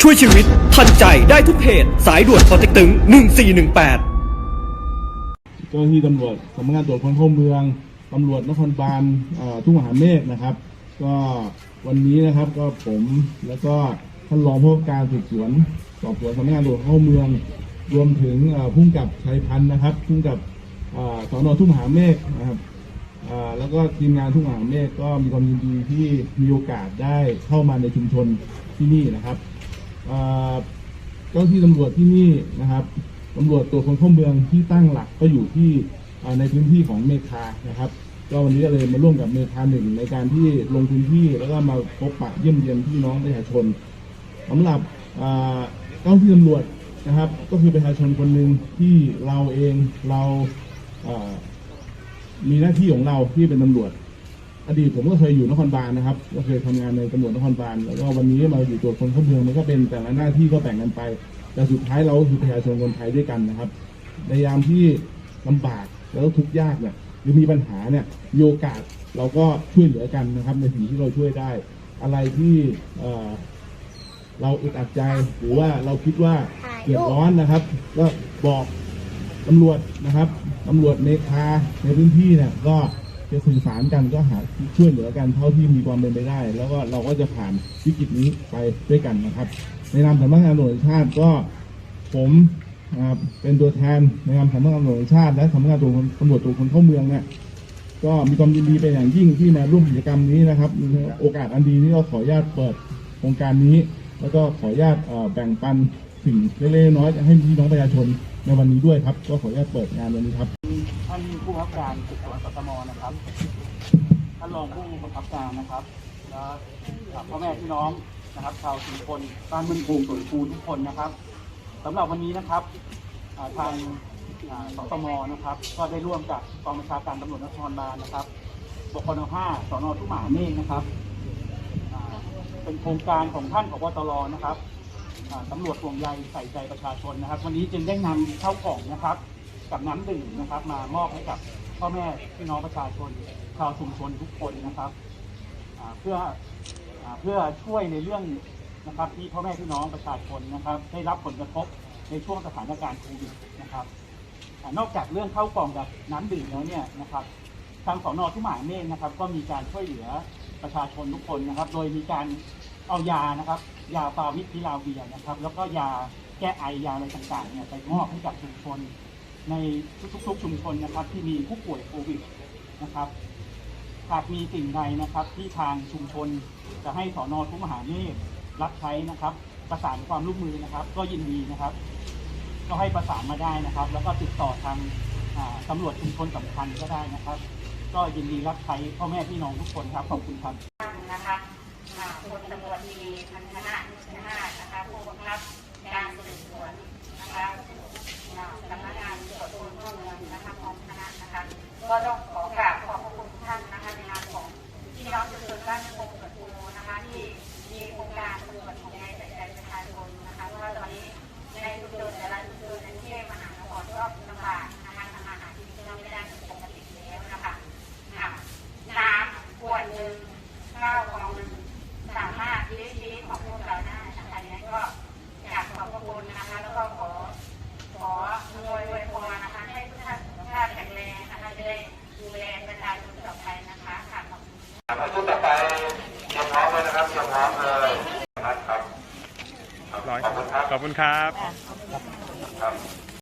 ช่วยชีวิต ทันใจได้ทุกเพจสายด่วนปอเต็กตึง 1418 เจ้าหน้าที่ตำรวจสำนักงานตรวจคนเข้าเมืองตำรวจนครบาลเอ่อทุ่งมหาเมฆนะครับ ก็วันนี้นะครับก็ผมแล้วก็ท่านรองผู้ว่าการสืบสวนสอบสวนสำนักงานตรวจคนเข้าเมือง รวมถึงเอ่อผู้กำกับชัยพันธ์นะครับผู้กำกับเอ่อสอนอทุ่งมหาเมฆนะครับเอ่อแล้วก็ทีมงานทุ่งมหาเมฆก็มีความยินดีที่มีโอกาสได้เข้ามาในชุมชนที่นี่นะครับ เจ้าที่ตำรวจที่นี่นะครับตำรวจตัวคนเข้าเมืองที่ตั้งหลักก็อยู่ที่ในพื้นที่ของเมคานะครับก็วันนี้ก็เลยมาร่วมกับเมคาหนึ่งในการที่ลงพื้นที่แล้วก็มาพบปะเยี่ยมเยียนพี่น้องประชาชนสำหรับเจ้าที่ตำรวจนะครับ ก็คือประชาชนคนหนึ่งที่เราเองเรามีหน้าที่ของเราที่เป็นตำรวจ อดีตผมก็เคยอยู่นครบาลนะครับ ก็เคยทำงานในตำรวจนครบาลแล้วก็วันนี้มาอยู่ตัวจคนเข้าเมืองมันก็เป็นแต่ละหน้าที่ก็แบ่งกันไป แต่สุดท้ายเราก็คือประชาชนคนไทยด้วยกันนะครับ ในยามที่ลำบากแล้วก็ทุกข์ยากเนี่ยหรือมีปัญหาเนี่ยมีโอกาสเราก็ช่วยเหลือกันนะครับ ในสิ่งที่เราช่วยได้ อะไรที่เอ่อเราอึดอัดใจหรือว่าเราคิดว่าเดือดร้อนนะครับ ก็บอกตำรวจนะครับตำรวจเมคาในพื้นที่เนี่ยก็ จะสื่อสารกันก็หาช่วยเหลือกันเท่าที่มีความเป็นไปได้ แล้วก็เราก็จะผ่านวิกฤตนี้ไปด้วยกันนะครับ ในนามสำนักงานตำรวจชาติก็ผมเป็นตัวแทนในนามสำนักงานตำรวจชาติ และสำนักงานตำรวจตำรวจตรวคนเข้าเมืองเนี่ยก็มีความยินดีเป็นอย่างยิ่งที่มาร่วมกิจกรรมนี้นะครับ โอกาสอันดีนี้ก็ขออนุญาตเปิดโครงการนี้ แล้วก็ขออนุญาตแบ่งปันสิ่งเล็กๆน้อยๆให้พี่น้องประชาชนในวันนี้ด้วยครับ ก็ขออนุญาตเปิดงานวันนี้ครับ คับการสืบสวนสตมนะครับท่านรองผู้บังคับการนะครับและพ่อแม่พี่น้องนะครับ ชาวชุมชนบ้านมึนภูมิสวนภูทุกคนนะครับสำหรับวันนี้นะครับอ่าทางสตมนะครับ ก็ได้ร่วมกับกองบัญชาการตำรวจนครบาลนะครับบกน5สนทุ่งหมาเมฆนะครับเป็นโครงการของท่านผบตรนะครับอ่าตำรวจห่วงใยใส่ใจประชาชนนะครับ วันนี้จึงได้นำเข้าวกล่องนะครับ กับน้ำดื่มนะครับ มามอบให้กับพ่อแม่พี่น้องประชาชนชาวชุมชนทุกคนนะครับอ่าเพื่ออ่าเพื่อช่วยในเรื่องนะครับที่พ่อแม่พี่น้องประชาชนนะครับ ได้รับผลกระทบในช่วงสถานการณ์โควิดนะครับอ่านอกจากเรื่องเข้ากล่องกับน้ำดื่มแล้วเนี่ยนะครับ ทางสอนอที่หมายเมฆนะครับ ก็มีการช่วยเหลือประชาชนทุกคนนะครับ โดยมีการเอายานะครับ ยาฟาวิพิลาเวียนะครับ แล้วก็ยาแก้ไอยาอะไรต่างๆเนี่ยไปมอบให้กับชุมชน ในทุกๆชุมชนนะครับ ที่มีผู้ป่วยโควิดนะครับหากมีสิ่งใดนะครับ ที่ทางชุมชนจะให้สอนอทุกมหาเมฆรับใช้นะครับ ประสานความร่วมมือนะครับ ก็ยินดีนะครับ ก็ให้ประสานมาได้นะครับ แล้วก็ติดต่อทางตำรวจชุมชนสำคัญก็ได้นะครับ ก็ยินดีรับใช้พ่อแม่พี่น้องทุกคนครับขอบคุณครับนะคะอ่าพลตำรวจตรีพันธนานาถนะคะผู้บังคับ ขอบคุณครับ